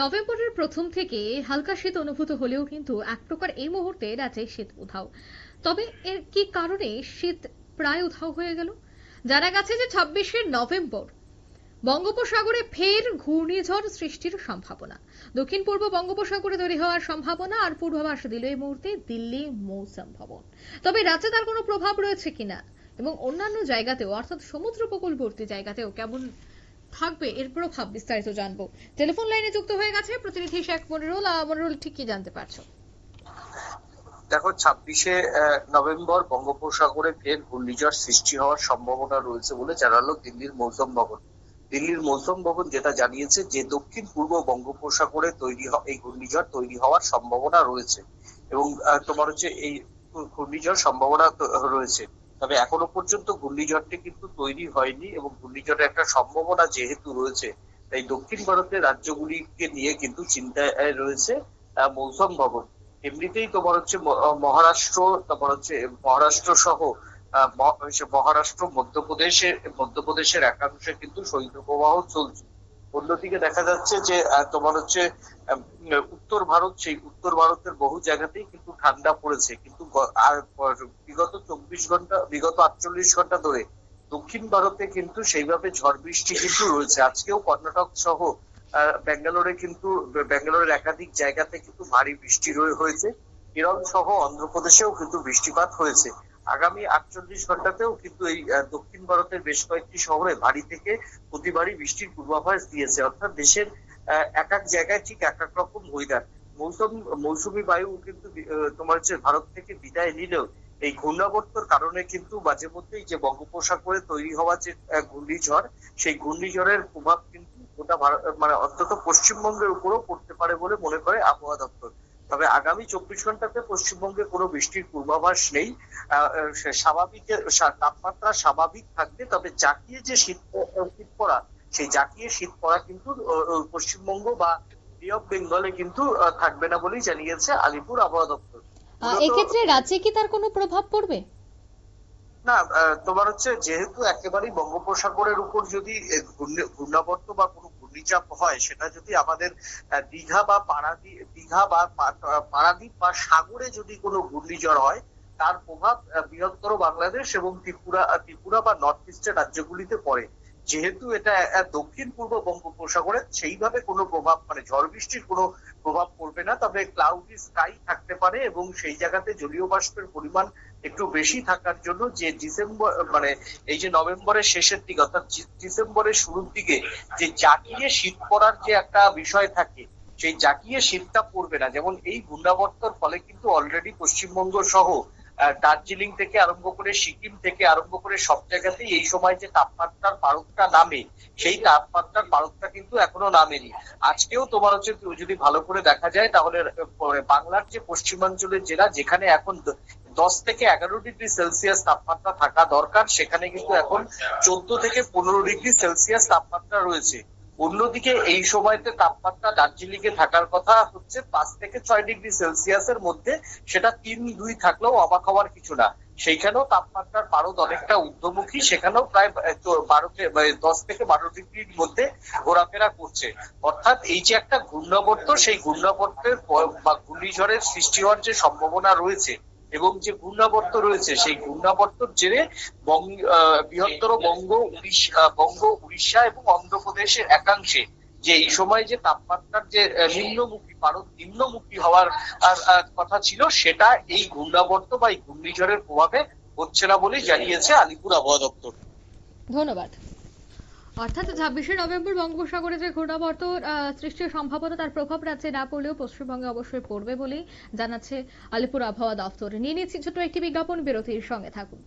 নভেম্বরের প্রথম থেকে হালকা শীত অনুভূত হলেও কিন্তু এক প্রকার এই মুহূর্তে রাজ্যে শীত উধাও। তবে এর কি কারণে শীত প্রায় উধাও হয়ে গেল? জানা গেছে যে ছাব্বিশে নভেম্বর বঙ্গোপসাগরে ফের ঘূর্ণিঝড় সৃষ্টির সম্ভাবনা। দক্ষিণ পূর্ব বঙ্গোপসাগরে তৈরি হওয়ার সম্ভাবনা আর পূর্বাভাস দিল এই মুহূর্তে দিল্লি মৌসুম ভবন। তবে রাজ্যে তার কোনো প্রভাব রয়েছে কিনা এবং অন্যান্য জায়গাতেও, অর্থাৎ সমুদ্র উপকূলবর্তী জায়গাতেও কেমন থাকবে এর প্রভাব বিস্তারিত জানব। টেলিফোন লাইনে যুক্ত হয়ে গেছে প্রতিনিধি শেখ মনিরুল। মনিরুল, ঠিক কি জানতে পারছ? দেখো, ছাব্বিশে নভেম্বর বঙ্গোপসাগরে ফের ঘূর্ণিঝড় সৃষ্টি হওয়ার সম্ভাবনা রয়েছে বলে জানালো দিল্লির মৌসুম ভবন। দিল্লির মৌসুম ভবন যেটা জানিয়েছে যে দক্ষিণ পূর্ব বঙ্গোপসাগরে তৈরি এই ঘূর্ণিঝড় তৈরি হওয়ার সম্ভাবনা রয়েছে এবং তোমার হচ্ছে এই ঘূর্ণিঝড় সম্ভাবনা রয়েছে। তবে এখনও পর্যন্ত ঘূর্ণিঝড়টি কিন্তু তৈরি হয়নি এবং ঘূর্ণিঝড়ের একটা সম্ভাবনা যেহেতু রয়েছে, তাই দক্ষিণ ভারতের রাজ্যগুলিকে নিয়ে কিন্তু চিন্তায় রয়েছে মৌসুম ভবন। এমনিতেই তোমার হচ্ছে মহারাষ্ট্র তারপর হচ্ছে মহারাষ্ট্র সহ মহারাষ্ট্র, মধ্যপ্রদেশে, মধ্যপ্রদেশের একাংশে কিন্তু শৈত্যপ্রবাহ চলছে। অন্যদিকে দেখা যাচ্ছে যে তোমার হচ্ছে উত্তর ভারত, সেই উত্তর ভারতের বহু জায়গাতেই কিন্তু ঠান্ডা পড়েছে, কিন্তু আর বিগত চব্বিশ ঘণ্টা, বিগত আটচল্লিশ ঘণ্টা ধরে দক্ষিণ ভারতে কিন্তু সেইভাবে ঝড় বৃষ্টি কিন্তু রয়েছে। আজকেও কর্ণাটক সহ ব্যাঙ্গালোরে কিন্তু, ব্যাঙ্গালোরের একাধিক জায়গাতে কিন্তু ভারী বৃষ্টি হয়েছে। কেরল সহ অন্ধ্রপ্রদেশেও কিন্তু বৃষ্টিপাত হয়েছে। আগামী আটচল্লিশ ঘন্টাতেও কিন্তু এই দক্ষিণ ভারতের বেশ কয়েকটি শহরে ভারী থেকে অতি ভারী বৃষ্টির পূর্বাভাস দিয়েছে। অর্থাৎ দেশের এক এক জায়গায় ঠিক এক এক রকম ওয়েদার মৌসুম, মৌসুমী বায়ু কিন্তু তোমার হচ্ছে ভারত থেকে বিদায় নিলেও এই ঘূর্ণাবর্তর কারণে কিন্তু মাঝে মধ্যেই যে বঙ্গোপসাগরে তৈরি হওয়া যে ঘূর্ণিঝড়, সেই ঘূর্ণিঝড়ের প্রভাব কিন্তু গোটা ভারত মানে অন্তত পশ্চিমবঙ্গের উপরও পড়তে পারে বলে মনে করে আবহাওয়া দপ্তর। তবে আগামী চব্বিশ ঘন্টাতে পশ্চিমবঙ্গে কোনো বৃষ্টির পূর্বাভাস নেই। স্বাভাবিক তাপমাত্রা স্বাভাবিক থাকবে, তবে জাকিয়ে যে শীত শীত পড়া সেই জাকিয়ে শীত পড়া কিন্তু পশ্চিমবঙ্গ বে অফ বেঙ্গলে কিন্তু থাকবে না বলেই জানিয়েছে আলিপুর আবহাওয়া দপ্তর। এক্ষেত্রে রাজ্যে কি তার কোনো প্রভাব পড়বে? না তোমার হচ্ছে যেহেতু একেবারেই বঙ্গোপসাগরের উপর যদি ঘূর্ণাবর্ত বা কোনো ঘূর্ণিচাপ হয় সেটা যদি আমাদের দীঘা বা পারাদ্বীপ দীঘা বা পারাদ্বীপ বা সাগরে যদি কোনো ঘূর্ণিঝড় হয় তার প্রভাব বৃহত্তর বাংলাদেশ এবং ত্রিপুরা ত্রিপুরা বা নর্থ ইস্টের রাজ্যগুলিতে পড়ে। যেহেতু এটা দক্ষিণ পূর্ব বঙ্গোপসাগরে, সেইভাবে কোনো প্রভাব মানে ঝড় বৃষ্টির কোনো প্রভাব পড়বে না, তবে ক্লাউডি স্কাই থাকতে পারে এবং সেই জায়গাতে জলীয় বাষ্পের পরিমাণ একটু বেশি থাকার জন্য যে ডিসেম্বর মানে এই যে নভেম্বরের শেষের দিকে, অর্থাৎ ডিসেম্বরের শুরুর দিকে যে জাকিয়ে শীত পড়ার যে একটা বিষয় থাকে, সেই জাকিয়ে শীতটা পড়বে না। যেমন এই ঘূর্ণাবর্তর ফলে কিন্তু অলরেডি পশ্চিমবঙ্গ সহ দার্জিলিং থেকে আরম্ভ করে সিকিম থেকে আরম্ভ করে সব জায়গাতেই এই সময় যে তাপমাত্রার পারদটা নামে, সেই তাপমাত্রার পারকটা কিন্তু এখনও নামেনি। আজকেও তোমার হচ্ছে যদি ভালো করে দেখা যায়, তাহলে বাংলার যে পশ্চিমাঞ্চলের জেলা, যেখানে এখন দশ থেকে এগারো ডিগ্রি সেলসিয়াস তাপমাত্রা থাকা দরকার, সেখানে কিন্তু এখন চোদ্দ থেকে পনেরো ডিগ্রি সেলসিয়াস তাপমাত্রা রয়েছে। অন্যদিকে এই সময়তে তাপমাত্রা দার্জিলিং এ থাকার কথা হচ্ছে পাঁচ থেকে ছয় ডিগ্রি সেলসিয়াসের মধ্যে সেটা তিন দুই থাকলেও অবাক হওয়ার কিছু না। সেইখানেও তাপমাত্রার পারদ অনেকটা ঊর্ধ্বমুখী, সেখানেও প্রায় বারো দশ থেকে বারো ডিগ্রির মধ্যে ঘোরাফেরা করছে। অর্থাৎ এই যে একটা ঘূর্ণাবর্ত, সেই ঘূর্ণাবর্তের বা ঘূর্ণিঝড়ের সৃষ্টি হওয়ার যে সম্ভাবনা রয়েছে এবং যে ঘূর্ণাবর্ত রয়েছে, সেই ঘূর্ণাবর্তর জেরে বৃহত্তর বঙ্গ উড়িষ্যা বঙ্গ উড়িষ্যা এবং অন্ধ্রপ্রদেশের একাংশে যে এই সময় যে তাপমাত্রার যে নিম্নমুখী ভারত নিম্নমুখী হওয়ার কথা ছিল, সেটা এই ঘূর্ণাবর্ত বা এই ঘূর্ণিঝড়ের প্রভাবে হচ্ছে না বলেই জানিয়েছে আলিপুর আবহাওয়া দপ্তর। ধন্যবাদ। অর্থাৎ ছাব্বিশে নভেম্বর বঙ্গোপসাগরে যে ঘূর্ণাবর্ত সৃষ্টির সম্ভাবনা, তার প্রভাব রাজ্যে না পড়লেও পশ্চিমবঙ্গে অবশ্যই পড়বে বলেই জানাচ্ছে আলিপুর আবহাওয়া দফতর নিয়ে নিচ্ছি ছোট একটি বিজ্ঞাপন, বিরতির সঙ্গে থাকুন।